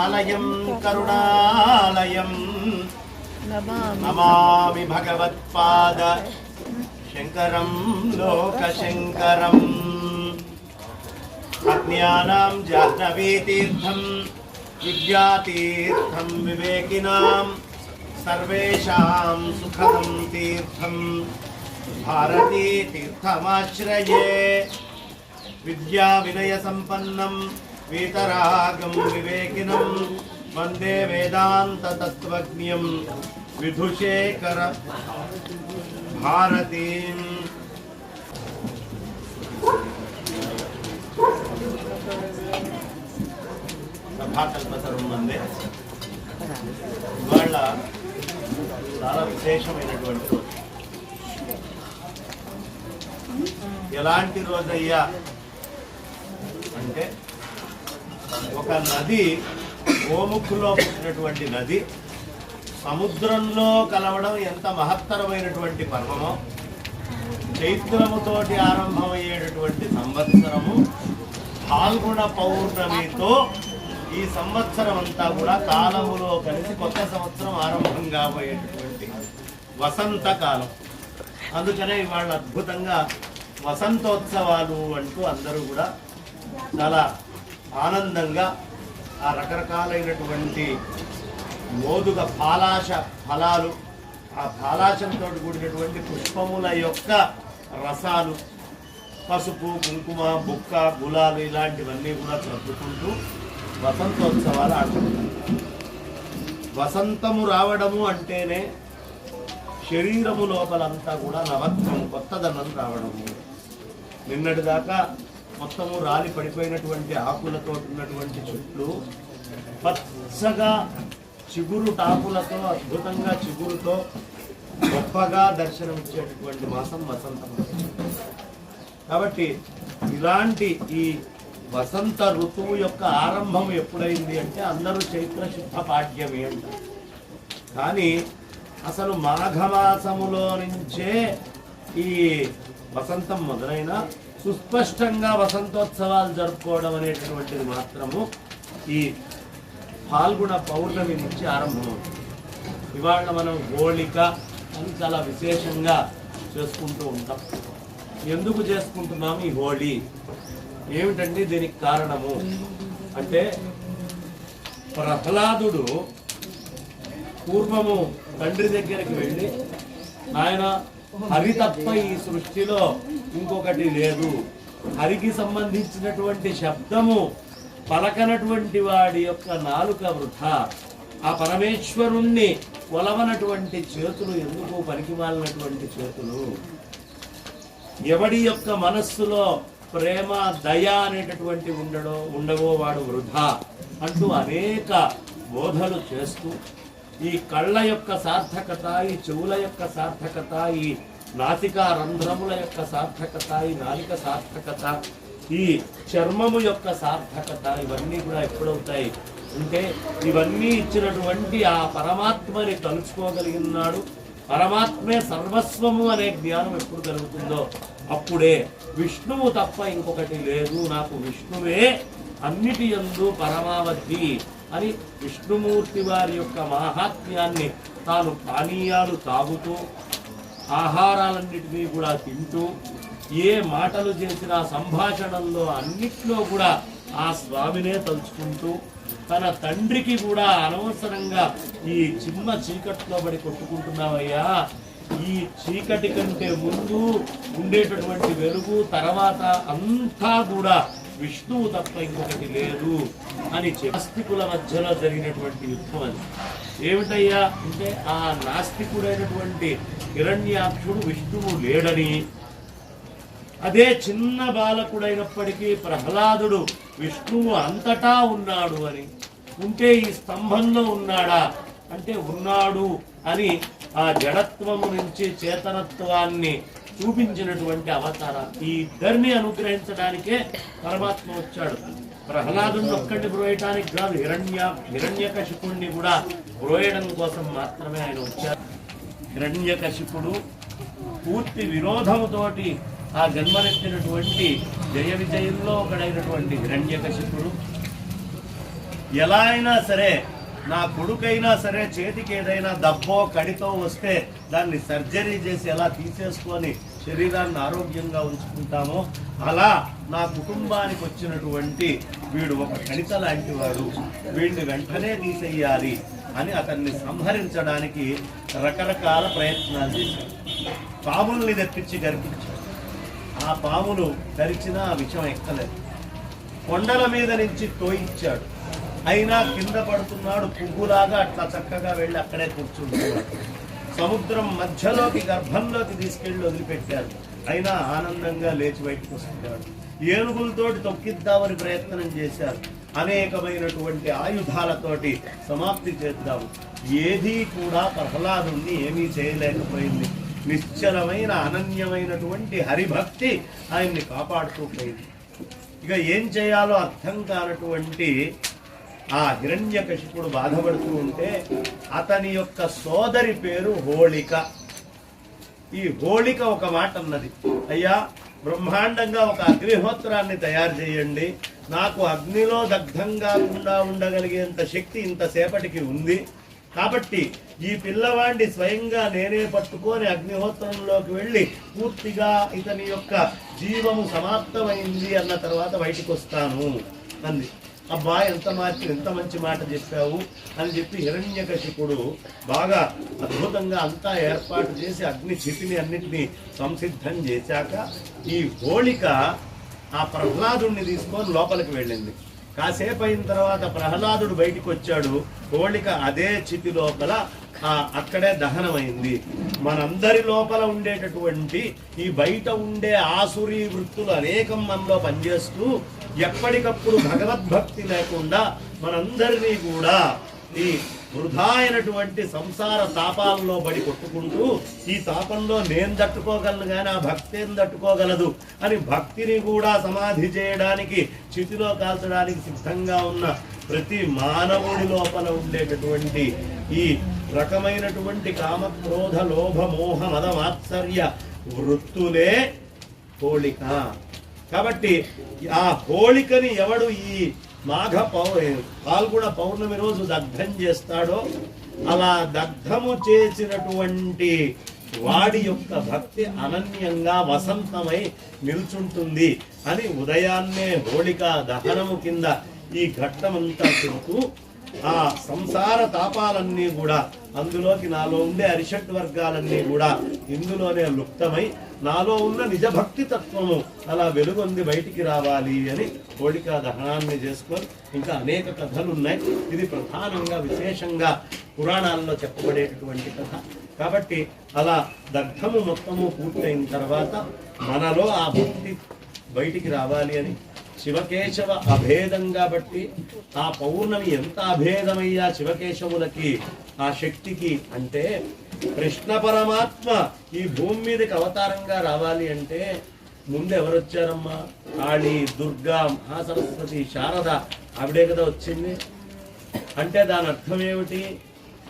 ఆలయం కరుణాలయం నమామి భగవత్పాద శంకరం లోకశంకరం అజ్ఞానం జాహ్నవీతీర్థం విద్యాతీర్థం వివేకినాం సర్వేషాం సుఖదం తీర్థం భారతీ తీర్థమాశ్రయే విద్యా వినయ సంపన్నం వీతరాగం వివేకినం వందే వేదాంత తత్వజ్ఞం విధుశేఖర భారతీం సభాకల్పతరం మందే ఇవాళ చాలా విశేషమైనటువంటి రోజు. ఎలాంటి రోజయ్యా? అంటే ఒక నది గోముఖులో పుట్టినటువంటి నది సముద్రంలో కలవడం ఎంత మహత్తరమైనటువంటి పర్వమో చైత్రముతోటి ఆరంభమయ్యేటటువంటి సంవత్సరము పాల్గొన పౌర్ణమితో ఈ సంవత్సరం అంతా కూడా కాలములో కలిసి కొత్త సంవత్సరం ఆరంభం కాబోయేటటువంటి వసంతకాలం. అందుకనే ఇవాళ అద్భుతంగా వసంతోత్సవాలు అంటూ అందరూ కూడా చాలా ఆనందంగా ఆ రకరకాలైనటువంటి మోదుగ పాలాశ ఫలాలు ఆ పాలాశంతో కూడినటువంటి పుష్పముల యొక్క రసాలు పసుపు కుంకుమ బుక్క గులాలు ఇలాంటివన్నీ కూడా చదువుకుంటూ వసంతోత్సవాలు ఆడుకుంటారు వసంతము రావడము అంటేనే శరీరము లోపలంతా కూడా నవత్వం కొత్తదనం రావడము నిన్నటి దాకా మొత్తము రాలి పడిపోయినటువంటి ఆకులతో ఉన్నటువంటి చెట్లు పచ్చగా చిగురు టాకులతో అద్భుతంగా చిగురుతో గొప్పగా దర్శనమిచ్చేటటువంటి మాసం వసంతం. కాబట్టి ఇలాంటి ఈ వసంత ఋతువు యొక్క ఆరంభం ఎప్పుడైంది అంటే అందరూ చైత్ర శుద్ధ పాఠ్యమే అంటారు. కానీ అసలు మాఘమాసములో నుంచే ఈ వసంతం మొదలైన సుస్పష్టంగా వసంతోత్సవాలు జరుపుకోవడం అనేటటువంటిది మాత్రము ఈ పాల్గొన పౌర్ణమి నుంచి ఆరంభమవుతుంది. ఇవాళ మనం హోళిక అని చాలా విశేషంగా చేసుకుంటూ ఉంటాం. ఎందుకు చేసుకుంటున్నాం ఈ హోళీ? ఏమిటండి దీనికి కారణము? అంటే ప్రహ్లాదుడు పూర్వము తండ్రి దగ్గరికి వెళ్ళి ఆయన హరి తప్ప ఈ సృష్టిలో ఇంకొకటి లేదు. హరికి సంబంధించినటువంటి శబ్దము పలకనటువంటి వాడి యొక్క నాలుక వృధా. ఆ పరమేశ్వరుణ్ణి కొలవనటువంటి చేతులు ఎందుకు పనికిమాలినటువంటి చేతులు? ఎవడి యొక్క మనస్సులో ప్రేమ దయ అనేటటువంటి ఉండడో ఉండవో వాడు వృధా అంటూ అనేక బోధలు చేస్తూ ఈ కళ్ళ యొక్క సార్థకత ఈ చెవుల యొక్క సార్థకత ఈ నాసికా రంధ్రముల యొక్క సార్థకత ఈ నాలిక సార్థకత ఈ చర్మము యొక్క సార్థకత ఇవన్నీ కూడా ఎప్పుడవుతాయి? అంటే ఇవన్నీ ఇచ్చినటువంటి ఆ పరమాత్మని తలుచుకోగలిగినాడు. పరమాత్మే సర్వస్వము అనే జ్ఞానం ఎప్పుడు కలుగుతుందో అప్పుడే విష్ణువు తప్ప ఇంకొకటి లేదు. నాకు విష్ణువే. అన్నిటి యందు పరమావధి. అని విష్ణుమూర్తి వారి యొక్క మహాత్మ్యాన్ని తాను పానీయాలు తాగుతూ ఆహారాలన్నిటినీ కూడా తింటూ ఏ మాటలు చేసినా సంభాషణల్లో అన్నిట్లో కూడా ఆ స్వామినే తలుచుకుంటూ తన తండ్రికి కూడా అనవసరంగా ఈ చిన్న చీకట్లో పడి కొట్టుకుంటున్నావయ్యా. ఈ చీకటి కంటే ముందు ఉండేటటువంటి వెలుగు తర్వాత అంతా కూడా విష్ణువు తప్ప ఇంకొకటి లేదు అని నాస్తికుల మధ్యలో జరిగినటువంటి యుద్ధం అది. ఏమిటయ్యా? అంటే ఆ నాస్తికుడైనటువంటి హిరణ్యాక్షుడు విష్ణువు లేడని. అదే చిన్న బాలకుడైనప్పటికీ ప్రహ్లాదుడు విష్ణువు అంతటా ఉన్నాడు అని. ఉంటే ఈ స్తంభంలో ఉన్నాడా? అంటే ఉన్నాడు అని ఆ జడత్వము నుంచి చేతనత్వాన్ని చూపించినటువంటి అవతార ఈ ఇద్దరిని అనుగ్రహించడానికే పరమాత్మ వచ్చాడు. ప్రహ్లాదుని ఒక్కటి బ్రోయటానికి కాదు హిరణ్య హిరణ్యకశిపుణ్ణి కూడా బ్రోయడం కోసం మాత్రమే ఆయన వచ్చారు. హిరణ్యకశిపుడు పూర్తి విరోధముతోటి ఆ జన్మనెత్తినటువంటి జయ విజయంలో ఒకడైనటువంటి హిరణ్యకశిపుడు ఎలా అయినా సరే నా కొడుకైనా సరే చేతికి ఏదైనా దబ్బో కడితో వస్తే దాన్ని సర్జరీ చేసి ఎలా తీసేసుకొని శరీరాన్ని ఆరోగ్యంగా ఉంచుకుంటామో అలా నా కుటుంబానికి వచ్చినటువంటి వీడు ఒక కణిత లాంటి వాడు వీడిని వెంటనే తీసేయాలి అని అతన్ని సంహరించడానికి రకరకాల ప్రయత్నాలు చేశాడు. పాముల్ని తెప్పించి గర్పించాడు. ఆ పాములు కరిచినా ఆ విషం ఎక్కలేదు. కొండల మీద నుంచి తోయించాడు అయినా కింద పడుతున్నాడు పువ్వులాగా అట్లా చక్కగా వెళ్ళి అక్కడే కూర్చుంటున్నాడు. సముద్రం మధ్యలోకి గర్భంలోకి తీసుకెళ్ళి వదిలిపెట్టారు. అయినా ఆనందంగా లేచి బయటకు వస్తున్నాడు ఏనుగులతోటి తొక్కిద్దామని ప్రయత్నం చేశారు. అనేకమైనటువంటి ఆయుధాలతోటి సమాప్తి చేద్దాం. ఏదీ కూడా ప్రహ్లాదుని ఏమీ చేయలేకపోయింది. నిశ్చలమైన అనన్యమైనటువంటి హరిభక్తి ఆయన్ని కాపాడుతూ పోయింది. ఇక ఏం చేయాలో అర్థం కానటువంటి ఆ హిరణ్యకశిపుడు బాధపడుతూ ఉంటే అతని యొక్క సోదరి పేరు హోళిక. ఈ హోళిక ఒక మాట అన్నది. అయ్యా బ్రహ్మాండంగా ఒక అగ్నిహోత్రాన్ని తయారు చేయండి. నాకు అగ్నిలో దగ్ధం కాకుండా ఉండగలిగేంత శక్తి ఇంతసేపటికి ఉంది. కాబట్టి ఈ పిల్లవాడిని స్వయంగా నేనే పట్టుకొని అగ్నిహోత్రంలోకి వెళ్ళి పూర్తిగా ఇతని యొక్క జీవము సమాప్తమైంది అన్న తర్వాత బయటికి వస్తాను అంది. అబ్బా ఎంత మార్చి ఎంత మంచి మాట చెప్పావు అని చెప్పి హిరణ్యకశిపుడు బాగా అద్భుతంగా అంతా ఏర్పాటు చేసి అగ్ని చితిని అన్నింటినీ సంసిద్ధం చేశాక ఈ హోళిక ఆ ప్రహ్లాదుణ్ణి తీసుకొని లోపలికి వెళ్ళింది. కాసేపు అయిన తర్వాత ప్రహ్లాదుడు బయటికి వచ్చాడు. హోళిక అదే చితి లోపల అక్కడే దహనమైంది. మనందరి లోపల ఉండేటటువంటి ఈ బయట ఉండే ఆసురీ వృత్తులు అనేకం మనలో పనిచేస్తూ ఎప్పటికప్పుడు భగవద్భక్తి లేకుండా మనందరినీ కూడా ఈ వృధా అయినటువంటి సంసార తాపాలలో బడి కొట్టుకుంటూ ఈ తాపంలో నేను తట్టుకోగలను కానీ ఆ భక్తి ఏం తట్టుకోగలదు అని భక్తిని కూడా సమాధి చేయడానికి చితిలో కాల్చడానికి సిద్ధంగా ఉన్న ప్రతి మానవుడి లోపల ఉండేటటువంటి ఈ రకమైనటువంటి కామక్రోధ లోభ మోహ మద మాత్సర్య వృత్తులే పోలిక కాబట్టి ఆ హోళికని ఎవడు ఈ మాఘ పౌ పాల్గొన పౌర్ణమి రోజు దగ్ధం చేస్తాడో అలా దగ్ధము చేసినటువంటి వాడి యొక్క భక్తి అనన్యంగా వసంతమై నిల్చుంటుంది అని ఉదయాన్నే హోళిక దహనము కింద ఈ ఘట్టమంతా చెబుతూ ఆ సంసార తాపాలన్నీ కూడా అందులోకి నాలో ఉండే అరిషట్ వర్గాలన్నీ కూడా ఇందులోనే లుప్తమై నాలో ఉన్న నిజ భక్తి తత్వము అలా వెలుగొంది బయటికి రావాలి అని కోడిక దహనాన్ని చేసుకొని ఇంకా అనేక కథలు ఉన్నాయి ఇది ప్రధానంగా విశేషంగా పురాణాల్లో చెప్పబడేటటువంటి కథ. కాబట్టి అలా దగ్ధము మొత్తము పూర్తయిన తర్వాత మనలో ఆ భక్తి బయటికి రావాలి అని శివకేశవ అభేదం కాబట్టి ఆ పౌర్ణమి ఎంత అభేదమయ్యా శివకేశవులకి ఆ శక్తికి అంటే కృష్ణ పరమాత్మ ఈ భూమి మీదకి అవతారంగా రావాలి అంటే ముందు ఎవరు వచ్చారమ్మా కాళీ దుర్గా మహాసరస్వతి శారద. ఆవిడే కదా వచ్చింది. అంటే దాని అర్థం ఏమిటి?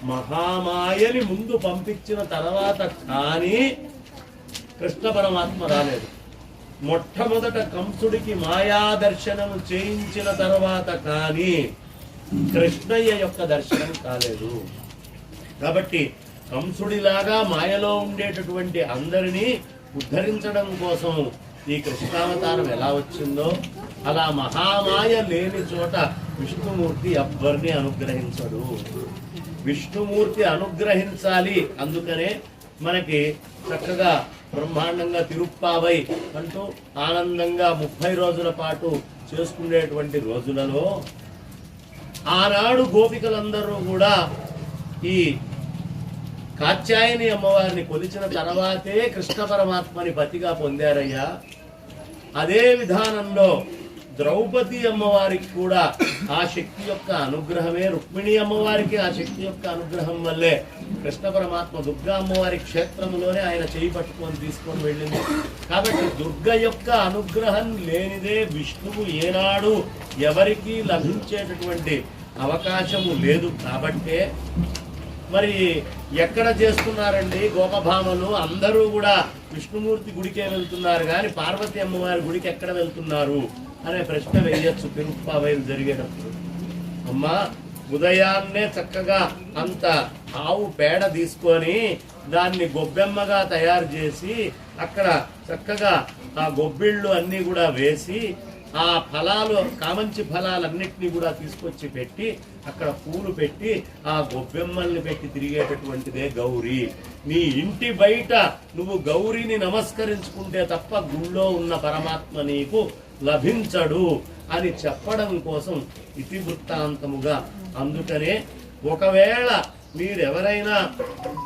మహామాయని ముందు పంపించిన తర్వాత కానీ కృష్ణ పరమాత్మ రాలేదు. మొట్టమొదట కంసుడికి మాయా దర్శనం చేయించిన తర్వాత కానీ కృష్ణయ్య యొక్క దర్శనం కాలేదు. కాబట్టి కంసుడిలాగా మాయలో ఉండేటటువంటి అందరినీ ఉద్ధరించడం కోసం ఈ కృష్ణావతారం ఎలా వచ్చిందో అలా మహామాయ లేని చోట విష్ణుమూర్తి ఎవ్వరిని అనుగ్రహించడు. విష్ణుమూర్తి అనుగ్రహించాలి అందుకనే మనకి చక్కగా బ్రహ్మాండంగా తిరుప్పావై అంటూ ఆనందంగా ముప్పై రోజుల పాటు చేసుకునేటువంటి రోజులలో ఆనాడు గోపికలందరూ కూడా ఈ కాత్యాయని అమ్మవారిని కొలిచిన తర్వాతే కృష్ణ పరమాత్మని పతిగా పొందారయ్యా. అదే విధానంలో ద్రౌపది అమ్మవారికి కూడా ఆ శక్తి యొక్క అనుగ్రహమే రుక్మిణి అమ్మవారికి ఆ శక్తి యొక్క అనుగ్రహం వల్లే కృష్ణ పరమాత్మ దుర్గా అమ్మవారి క్షేత్రంలోనే ఆయన చేయి పట్టుకొని తీసుకొని వెళ్ళింది. కాబట్టి దుర్గ యొక్క అనుగ్రహం లేనిదే విష్ణువు ఏనాడు ఎవరికీ లభించేటటువంటి అవకాశము లేదు. కాబట్టే మరి ఎక్కడ చేస్తున్నారండి గోపభామలు? అందరూ కూడా విష్ణుమూర్తి గుడికే వెళ్తున్నారు కానీ పార్వతి అమ్మవారి గుడికి ఎక్కడ వెళ్తున్నారు? అనే ప్రశ్న వేయచ్చు తిరుప్పావయం జరిగేటప్పుడు. అమ్మా ఉదయాన్నే చక్కగా అంత ఆవు పేడ తీసుకొని దాన్ని గొబ్బెమ్మగా తయారు చేసి అక్కడ చక్కగా ఆ గొబ్బిళ్ళు అన్నీ కూడా వేసి ఆ ఫలాలు కామంచి ఫలాలన్నింటినీ కూడా తీసుకొచ్చి పెట్టి అక్కడ పూలు పెట్టి ఆ గొబ్బెమ్మల్ని పెట్టి తిరిగేటటువంటిదే గౌరీ. నీ ఇంటి బయట నువ్వు గౌరీని నమస్కరించుకుంటే తప్ప గుళ్ళో ఉన్న పరమాత్మ నీకు లభించడు అని చెప్పడం కోసం ఇతివృత్తాంతముగా. అందుకనే ఒకవేళ మీరెవరైనా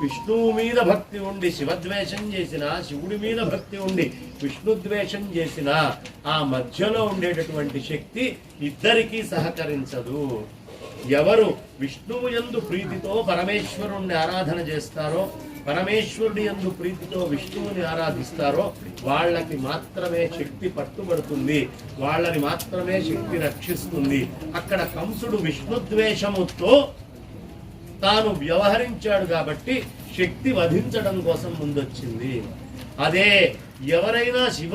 విష్ణువు మీద భక్తి ఉండి శివద్వేషం చేసినా శివుడి మీద భక్తి ఉండి విష్ణుద్వేషం చేసినా ఆ మధ్యలో ఉండేటటువంటి శక్తి ఇద్దరికీ సహకరించదు. ఎవరు విష్ణువు యందు ప్రీతితో పరమేశ్వరుణ్ణి ఆరాధన చేస్తారో పరమేశ్వరుడి ఎందు ప్రీతితో విష్ణువుని ఆరాధిస్తారో వాళ్ళకి మాత్రమే శక్తి పట్టుబడుతుంది. వాళ్ళని మాత్రమే శక్తి రక్షిస్తుంది. అక్కడ కంసుడు విష్ణుద్వేషముతో తాను వ్యవహరించాడు కాబట్టి శక్తి వధించడం కోసం ముందొచ్చింది. అదే ఎవరైనా శివ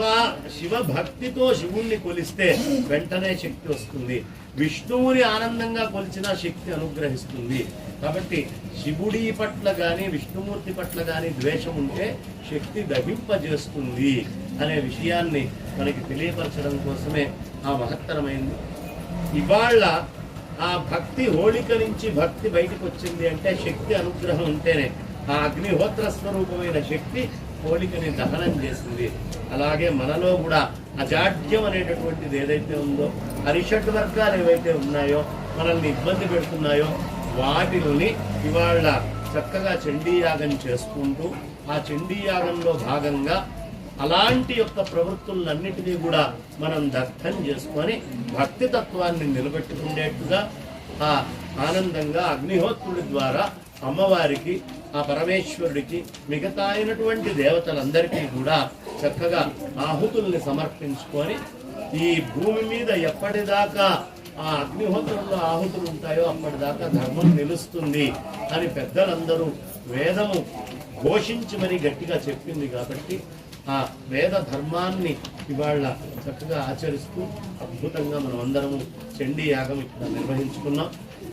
శివ భక్తితో శివుణ్ణి కొలిస్తే వెంటనే శక్తి వస్తుంది. విష్ణువుని ఆనందంగా కొలిచిన శక్తి అనుగ్రహిస్తుంది. కాబట్టి శివుడి పట్ల కానీ విష్ణుమూర్తి పట్ల కానీ ద్వేషం ఉంటే శక్తి దహింపజేస్తుంది అనే విషయాన్ని మనకి తెలియపరచడం కోసమే ఆ మహత్తరమైంది. ఇవాళ ఆ భక్తి హోళిక నుంచి భక్తి బయటకు వచ్చింది అంటే శక్తి అనుగ్రహం ఉంటేనే ఆ అగ్నిహోత్ర స్వరూపమైన శక్తి హోళికని దహనం చేసింది అలాగే మనలో కూడా అజాడ్యం అనేటటువంటిది ఏదైతే ఉందో అరిషట్ వర్గాలు ఏవైతే ఉన్నాయో మనల్ని ఇబ్బంది పెడుతున్నాయో వాటిని ఇవాళ చక్కగా చండీయాగం చేసుకుంటూ ఆ చండీయాగంలో భాగంగా అలాంటి యొక్క ప్రవృత్తులన్నిటినీ కూడా మనం దగ్ధం చేసుకొని భక్తి తత్వాన్ని నిలబెట్టుకునేట్టుగా ఆ ఆనందంగా అగ్నిహోత్రుడి ద్వారా అమ్మవారికి ఆ పరమేశ్వరుడికి మిగతా అయినటువంటి దేవతలందరికీ కూడా చక్కగా ఆహుతుల్ని సమర్పించుకొని ఈ భూమి మీద ఎప్పటిదాకా ఆ అగ్నిహోత్రంలో ఆహుతులు ఉంటాయో అప్పటిదాకా ధర్మం నిలుస్తుంది అని పెద్దలందరూ వేదము ఘోషించి మరీ గట్టిగా చెప్పింది కాబట్టి ఆ వేద ధర్మాన్ని ఇవాళ చక్కగా ఆచరిస్తూ అద్భుతంగా మనం అందరము చండీ యాగం ఇక్కడ నిర్వహించుకున్నాం.